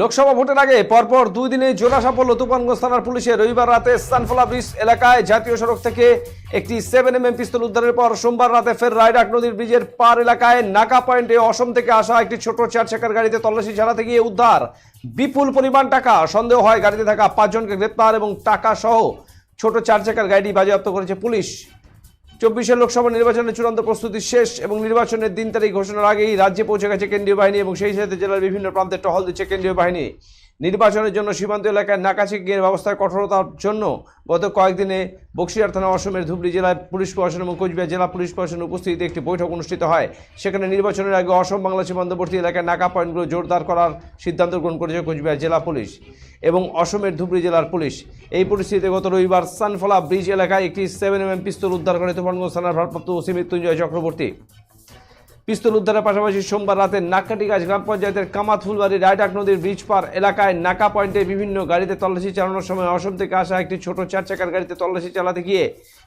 লোকসভা ভোটের আগে পরপর দুই দিনে জোড়া সাফল্য তুফানগঞ্জ থানার পুলিশের। রবিবার রাতে সানফলা ব্রিজ এলাকায় জাতীয় সড়ক থেকে একটি সেভেন এম এম পিস্তল উদ্ধারের পর সোমবার রাতে ফের রায়ডাক নদীর ব্রিজের পার এলাকায় নাকা পয়েন্টে অসম থেকে আসা একটি ছোট চার চাকার গাড়িতে তল্লাশি চালাতে গিয়ে উদ্ধার। বিপুল পরিমাণ টাকা, সন্দেহ হয় গাড়িতে থাকা পাঁচজনকে গ্রেপ্তার এবং টাকা সহ ছোট চার চাকার গাড়িটি বাজেয়াপ্ত করেছে পুলিশ। চব্বিশের লোকসভা নির্বাচনের চূড়ান্ত প্রস্তুতি শেষ এবং নির্বাচনের দিন তারিখ ঘোষণার আগেই রাজ্যে পৌঁছে গেছে কেন্দ্রীয় বাহিনী এবং সেই সাথে জেলার বিভিন্ন প্রান্তে টহল দিচ্ছে কেন্দ্রীয় বাহিনী। নির্বাচনের জন্য সীমান্ত এলাকায় নাকাচিকের ব্যবস্থার কঠোরতার জন্য গত কয়েকদিনে বক্সিয়ার থানা অসমের ধুবড়ি জেলায় পুলিশ প্রশাসন এবং কোচবিহার জেলা পুলিশ প্রশাসনের উপস্থিতিতে একটি বৈঠক অনুষ্ঠিত হয়। সেখানে নির্বাচনের আগে অসম বাংলা সীমান্তবর্তী এলাকায় নাকা পয়েন্টগুলো জোরদার করার সিদ্ধান্ত গ্রহণ করেছে কোচবিহার জেলা পুলিশ এবং অসমের ধুবড়ি জেলার পুলিশ। এই পরিস্থিতিতে গত রবিবার সানফলা ব্রিজ এলাকায় একটি সেভেন এম পিস্তল উদ্ধার করে তুফানগঞ্জ থানার ভারপ্রাপ্ত ওসি মৃত্যুঞ্জয় চক্রবর্তী। পিস্তল উদ্ধারের পাশাপাশি সোমবার রাতে নাকাটিগাছ গ্রাম পঞ্চায়েতের কামাত ফুলবাড়ি রায়ডাক নদীর ব্রিজ পার এলাকায় নাকা পয়েন্টে বিভিন্ন গাড়িতে তল্লাশি চালানোর সময় অসম থেকে আসা একটি ছোট চার চাকার গাড়িতে তল্লাশি চালাতে গিয়ে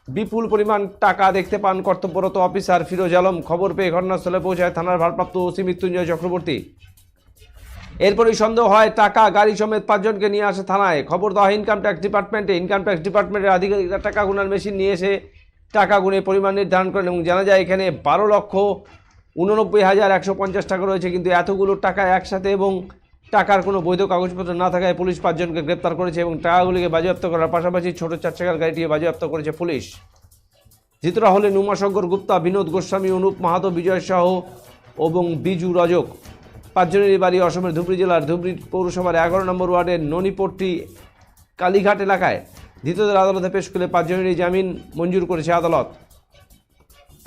বিপুল পরিমাণ টাকা দেখতে পান কর্তব্যরত অফিসার ফিরোজ আলম। খবর পেয়ে ঘটনাস্থলে পৌঁছায় থানার ভারপ্রাপ্ত ওসি মৃত্যুঞ্জয় চক্রবর্তী। এরপরই সন্দেহ হয়, টাকা, গাড়ি সমেত পাঁচজনকে নিয়ে আসে থানায়। খবর দেওয়া ইনকাম ট্যাক্স ডিপার্টমেন্টে ইনকাম ট্যাক্স ডিপার্টমেন্টের আধিকারিকরা টাকা গুনার মেশিন নিয়ে এসে টাকা গুনে পরিমাণ নির্ধারণ করেন এবং জানা যায়, এখানে বারো লক্ষ উননব্বই হাজার একশো পঞ্চাশ টাকা রয়েছে, কিন্তু এতগুলো টাকা একসাথে এবং টাকার কোনো বৈধ কাগজপত্র না থাকায় পুলিশ পাঁচজনকে গ্রেপ্তার করেছে এবং টাকাগুলিকে বাজেয়াপ্ত করার পাশাপাশি ছোট চার চাকার গাড়িটিকে বাজেয়াপ্ত করেছে পুলিশ। ধৃতরা হলেন উমাশঙ্কর গুপ্তা, বিনোদ গোস্বামী, অনুপ মাহাতো, বিজয় শাহ এবং বিজু রজক। পাঁচজনেরই বাড়ি অসমের ধুবড়ি জেলার ধুবড়ি পৌরসভার এগারো নম্বর ওয়ার্ডের ননিপট্টি, কালীঘাট এলাকায়। ধৃতদের আদালতে পেশ করে পাঁচজনেরই জামিন মঞ্জুর করেছে আদালত।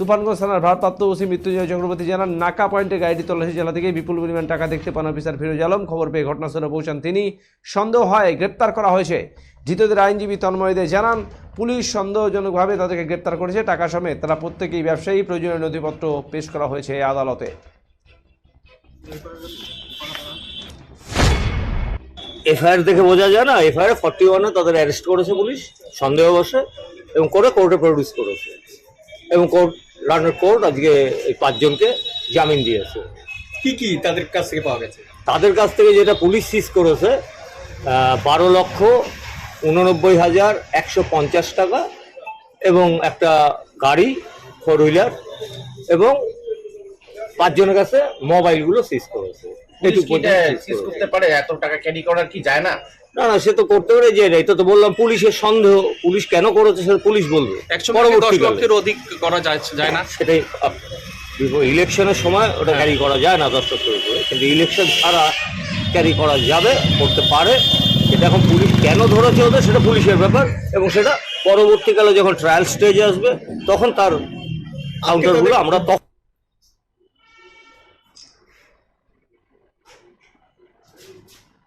তুফানগঞ্জ থানার ভারপ্রাপ্ত ওসি মৃত্যুঞ্জয় চক্রবর্তী জানান, নাকা পয়েন্টে গাড়িটি তল্লাশি চালা থেকে বিপুল পরিমাণ টাকা দেখতে পান অফিসার ফিরোজ আলম। খবর পেয়ে ঘটনাস্থলে পৌঁছান তিনি। সন্দেহ হয়, গ্রেপ্তার করা হয়েছে। ধৃতদের আইনজীবী তন্ময় দে জানান, পুলিশ সন্দেহজনকভাবে তাদেরকে গ্রেপ্তার করেছে। টাকা সমেত তারা প্রত্যেকেই ব্যবসায়ী। প্রয়োজনীয় নথিপত্র পেশ করা হয়েছে আদালতে। এফআইআর দেখে বোঝা যায় না, এফআইআর ফর্টি ওয়ানে তাদের অ্যারেস্ট করেছে পুলিশ সন্দেহ বসে এবং করে কোর্টে প্রডিউস করেছে। এবং কোর্ট লন্ডন কোর্ট আজকে এই পাঁচজনকে জামিন দিয়েছে। কি কি তাদের কাছ থেকে পাওয়া গেছে? তাদের কাছ থেকে যেটা পুলিশ সিজ করেছে বারো লক্ষ উননব্বই হাজার একশো পঞ্চাশ টাকা এবং একটা গাড়ি ফোর হুইলার এবং পাঁচজনের কাছে মোবাইলগুলো সিজ করেছে। সিজ করতে পারে? এত টাকা ক্যারি করার কি যায় না? না না সে তো করতে পারে যে এটা তো বললাম পুলিশের সন্দেহ পুলিশ কেন করেছে সেটা পুলিশ বলবে। পরবর্তীকালে। অধিক করা যায় না? সেটাই ইলেকশনের সময় ওটা ক্যারি করা যায় না দশ লক্ষের উপরে। কিন্তু ইলেকশন ছাড়া ক্যারি করা যাবে করতে পারে। এটা এখন পুলিশ কেন ধরেছে ওদের সেটা পুলিশের ব্যাপার। এবং সেটা পরবর্তীকালে যখন ট্রায়াল স্টেজে আসবে তখন তার কাউন্টারগুলো আমরা তখন